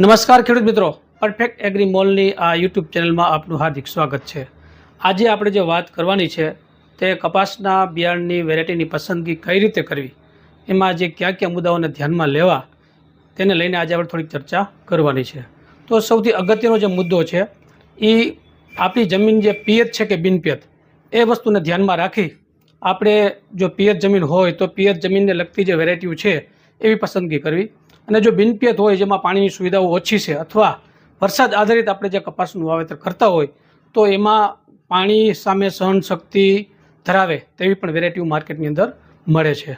નમસ્કાર ખેડૂત મિત્રો. પરફેક્ટ એગ્રી મોલની આ યુટ્યુબ ચેનલમાં આપનું હાર્દિક સ્વાગત છે. આજે આપણે જે વાત કરવાની છે, તે કપાસના બિયારણની વેરાયટીની પસંદગી કઈ રીતે કરવી? એમાં જે કયા કયા મુદ્દાઓને ધ્યાનમાં લેવા, તેને લઈને આજે આપણે થોડીક ચર્ચા કરવાની છે. તો સૌથી અગત્યનો જે મુદ્દો છે એ આપણી જમીન જે પિયત છે કે બિનપિયત, એ વસ્તુને ધ્યાનમાં રાખી આપણે જો પિયત જમીન હોય તો પિયત જમીનને લગતી જે વેરાયટીઓ છે, એવી પસંદગી કરવી. અને જો બિનપિયત હોય, જેમાં પાણીની સુવિધાઓ ઓછી છે અથવા વરસાદ આધારિત આપણે જે કપાસનું વાવેતર કરતા હોય, તો એમાં પાણી સામે સહન શક્તિ ધરાવે તેવી પણ વેરાયટીઓ માર્કેટની અંદર મળે છે.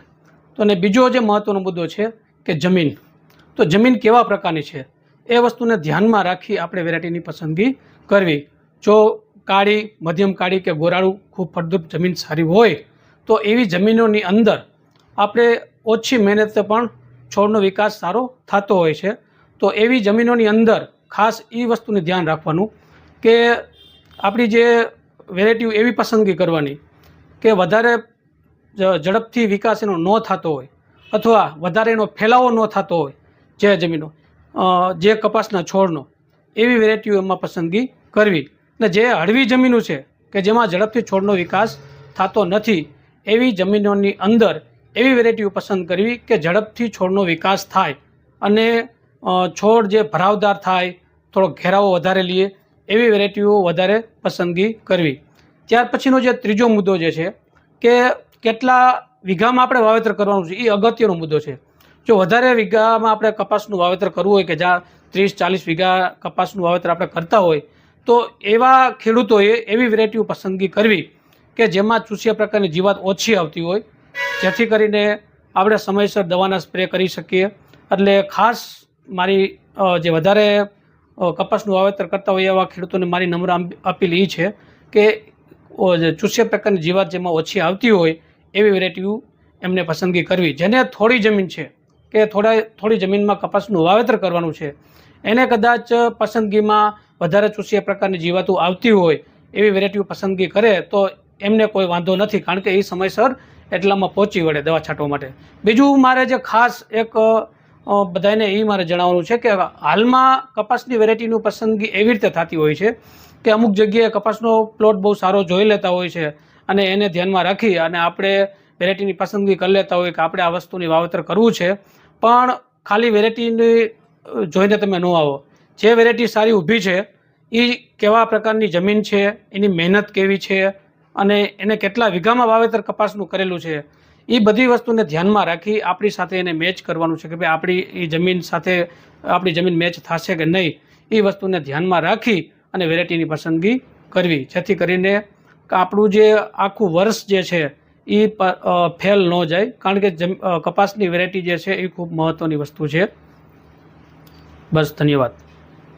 તો અને બીજો જે મહત્ત્વનો મુદ્દો છે કે જમીન. તો જમીન કેવા પ્રકારની છે? એ વસ્તુને ધ્યાનમાં રાખી આપણે વેરાયટીની પસંદગી કરવી. જો કાળી, મધ્યમ કાળી કે ગોરાળું ખૂબ ફળદ્રુપ જમીન સારી હોય, તો એવી જમીનોની અંદર આપણે ઓછી મહેનતે પણ છોડનો વિકાસ સારો થતો હોય છે. તો એવી જમીનોની અંદર ખાસ એ વસ્તુને ધ્યાન રાખવાનું કે આપણી જે વેરાયટી એવી પસંદગી કરવાની કે વધારે ઝડપથી વિકાસ એનો ન થતો હોય અથવા વધારે એનો ફેલાવો ન થતો હોય જે જમીનો જે કપાસના છોડનો, એવી વેરાયટીઓ એમાં પસંદગી કરવી. ને જે હળવી જમીનો છે કે જેમાં ઝડપથી છોડનો વિકાસ થતો નથી, એવી જમીનોની અંદર એવી વેરાયટીઓ પસંદ કરવી કે ઝડપથી છોડનો વિકાસ થાય અને છોડ જે ભરાવદાર થાય, થોડો ઘેરાવો વધારે લઈએ એવી વેરાયટીઓ વધારે પસંદગી કરવી. ત્યાર પછીનો જે ત્રીજો મુદ્દો જે છે કે કેટલા વીઘામાં આપણે વાવેતર કરવાનું છે, એ અગત્યનો મુદ્દો છે. જો વધારે વીઘામાં આપણે કપાસનું વાવેતર કરવું હોય કે જ્યાં ત્રીસ, ચાલીસ વીઘા કપાસનું વાવેતર આપણે કરતા હોય, તો એવા ખેડૂતોએ એવી વેરાયટીઓ પસંદગી કરવી કે જેમાં ચૂસિયા પ્રકારની જીવાત ઓછી આવતી હોય જેથી કરીને આપણે સમયસર દવાના સ્પ્રે કરી શકીએ. એટલે ખાસ મારી જે વધારે કપાસનું વાવેતર કરતા હોય એવા ખેડૂતોને મારી નમ્ર અપીલ એ છે કે ચૂસ્ય પ્રકારની જીવાત જેમાં ઓછી આવતી હોય એવી વેરાયટીઓ એમને પસંદગી કરવી. જેને થોડી જમીન છે કે થોડા, થોડી જમીનમાં કપાસનું વાવેતર કરવાનું છે, એને કદાચ પસંદગીમાં વધારે ચૂસ્ય પ્રકારની જીવાતો આવતી હોય એવી વેરાયટીઓ પસંદગી કરે તો એમને કોઈ વાંધો નથી. કારણ કે એ સમયસર એટલામાં પહોંચી વળે દવા છાંટવા માટે. બીજું મારે જે ખાસ એક બધાને એ મારે જણાવવાનું છે કે હાલમાં કપાસની વેરાયટીનું પસંદગી એવી રીતે થતી હોય છે કે અમુક જગ્યાએ કપાસનો પ્લોટ બહુ સારો જોઈ લેતા હોય છે અને એને ધ્યાનમાં રાખી અને આપણે વેરાયટીની પસંદગી કરી લેતા હોય કે આપણે આ વસ્તુની વાવેતર કરવું છે. પણ ખાલી વેરાયટીની જોઈને તમે ન આવો. જે વેરાયટી સારી ઊભી છે એ કેવા પ્રકારની જમીન છે, એની મહેનત કેવી છે અને એને કેટલા વીઘામાં વાવેતર કપાસનું કરેલું છે એ બધી વસ્તુને ધ્યાનમાં રાખી આપણી સાથે એને મેચ કરવાનું છે કે ભાઈ આપણી એ જમીન સાથે, આપણી જમીન મેચ થશે કે નહીં એ વસ્તુને ધ્યાનમાં રાખી અને વેરાયટીની પસંદગી કરવી. જેથી કરીને આપણું જે આખું વર્ષ જે છે એ ફેલ ન જાય, કારણ કે કપાસની વેરાયટી જે છે એ ખૂબ મહત્ત્વની વસ્તુ છે. બસ, ધન્યવાદ.